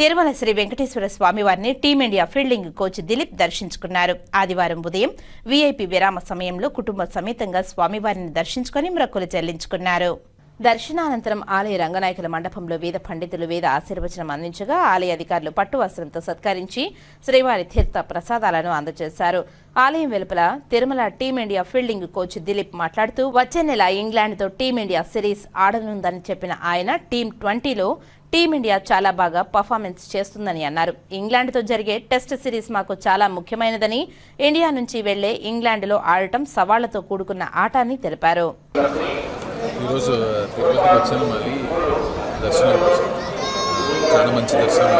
తిరుమల శ్రీ వెంకటేశ్వర స్వామివారిని team India fielding coach Dilip దర్శించుకున్నారు. ఆదివారం ఉదయం వీఐపీ విరామ సమయంలో కుటుంబ సమేతంగా స్వామివారిని దర్శించుకుని మొక్కులు చెల్లించుకున్నారు. దర్శనానంతరం ఆలయ రంగనాయకుల మండపంలో వేద పండితులు వేద ఆశీర్వచనం అందించగా ఆలయ అధికారులు పట్టు వస్త్రంతో సత్కరించి శ్రీవారి తీర్థ ప్రసాదాలను అందజేశారు. ఆలయం వెలుపల Tirumala team India fielding coach Dilip మాట్లాడుతూ వచ్చే నెల ఇంగ్లాండ్తో టీమిండియా సిరీస్ ఆడనుందని చెప్పిన ఆయన టీం ట్వంటీలో టీమిండియా చాలా బాగా పర్ఫార్మెన్స్ చేస్తుందని అన్నారు. ఇంగ్లాండ్తో జరిగే టెస్ట్ సిరీస్ మాకు చాలా ముఖ్యమైనదని ఇండియా నుంచి వెళ్ళే ఇంగ్లాండ్లో ఆడటం సవాళ్ళతో కూడుకున్న ఆట అని తెలిపారు. ఈరోజు తిరుపతికి వచ్చాను మళ్ళీ దర్శనం కోసం. చాలా మంచి దర్శనం.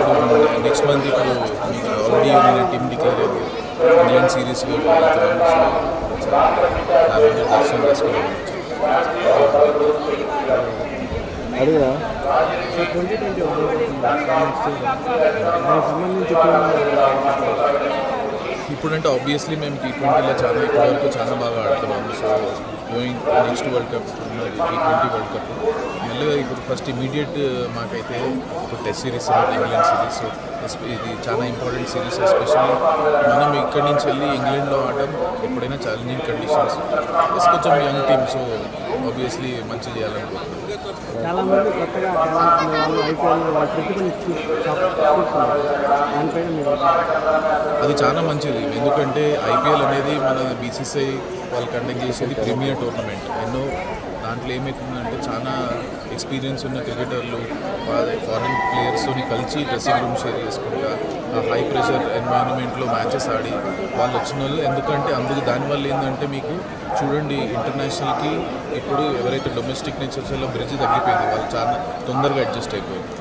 ఇప్పుడు నెక్స్ట్ మంత్ ఇప్పుడు మీకు ఆల్రెడీ ఉన్న టీమ్ డిక్లేర్ అయింది. ఇంగ్లాండ్ సిరీస్ దర్శనం ట్వంటీ ట్వంటీ దానికి సంబంధించి ఇప్పుడంటే ఆబ్వియస్లీ మేము టీ ట్వంటీలో చాలా ఇప్పటి వరకు చాలా బాగా ఆడుతున్నాము. So going next world cup T twenty world cup మెల్లగా ఇప్పుడు ఫస్ట్ ఇమీడియట్ మాకైతే ఇప్పుడు టెస్ట్ సిరీస్ ఇంగ్లాండ్ సిరీస్ ఇది చాలా ఇంపార్టెంట్ సిరీస్ ఎస్పెషల్లీ మనం ఇక్కడి నుంచి వెళ్ళి ఇంగ్లాండ్లో ఆడడం ఎప్పుడైనా ఛాలెంజింగ్ కండిషన్స్ ప్లస్ కొంచెం యంగ్ టీమ్ సో ఆబ్వియస్లీ మంచి చేయాలనుకుంటున్నాం కొత్తగా అది చాలా మంచిది. ఎందుకంటే ఐపీఎల్ అనేది మన బీసీసీఐ వాళ్ళు కండక్ట్ చేసేది ప్రీమియర్ టోర్నమెంట్ ఎన్నో దాంట్లో ఏమవుతుందంటే చాలా ఎక్స్పీరియన్స్ ఉన్న క్రికెటర్లు ఫారిన్ ప్లేయర్స్తో కలిసి డ్రెస్సింగ్ రూమ్ షేర్ చేసుకుంటా హై ప్రెషర్ ఎన్వైరన్మెంట్లో మ్యాచెస్ ఆడి వాళ్ళు వచ్చిన వాళ్ళు ఎందుకంటే అందుకు దానివల్ల ఏంటంటే మీకు చూడండి ఇంటర్నేషనల్కి ఇప్పుడు ఎవరైతే డొమెస్టిక్ నుంచి వచ్చేలో బ్రిడ్జ్ తగ్గిపోయింది వాళ్ళు చాలా తొందరగా అడ్జస్ట్ అయిపోయింది